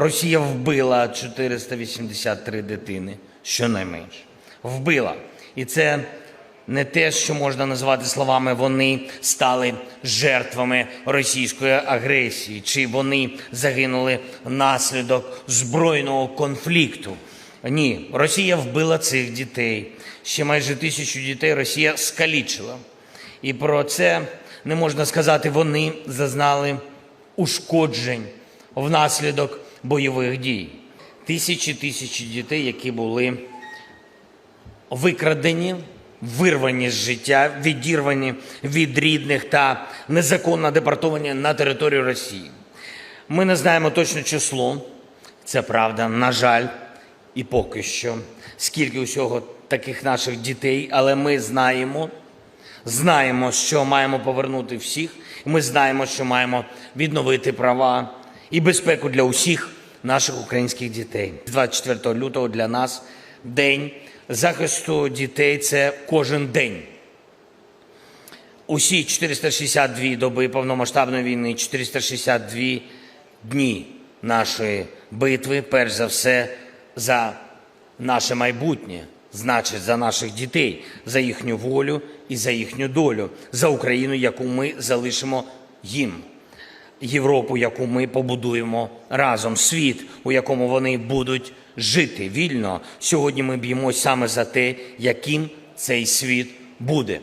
Росія вбила 483 дитини, щонайменше. Вбила. І це не те, що можна назвати словами вони стали жертвами російської агресії, чи вони загинули внаслідок збройного конфлікту. Ні, Росія вбила цих дітей. Ще майже тисячу дітей Росія скалічила. І про це не можна сказати, вони зазнали ушкоджень внаслідок бойових дій. Тисячі тисячі дітей, які були викрадені, вирвані з життя, відірвані від рідних та незаконно депортовані на територію Росії. Ми не знаємо точне число, це правда, на жаль, і поки що, скільки усього таких наших дітей, але ми знаємо, знаємо, що маємо повернути всіх, ми знаємо, що маємо відновити права і безпеку для усіх наших українських дітей. 24 лютого для нас день захисту дітей це кожен день. Усі 462 доби повномасштабної війни, 462 дні нашої битви, перш за все, за наше майбутнє, значить, за наших дітей, за їхню волю і за їхню долю, за Україну, яку ми залишимо їм. Європу, яку ми побудуємо разом, світ, у якому вони будуть жити вільно. Сьогодні ми б'ємось саме за те, яким цей світ буде.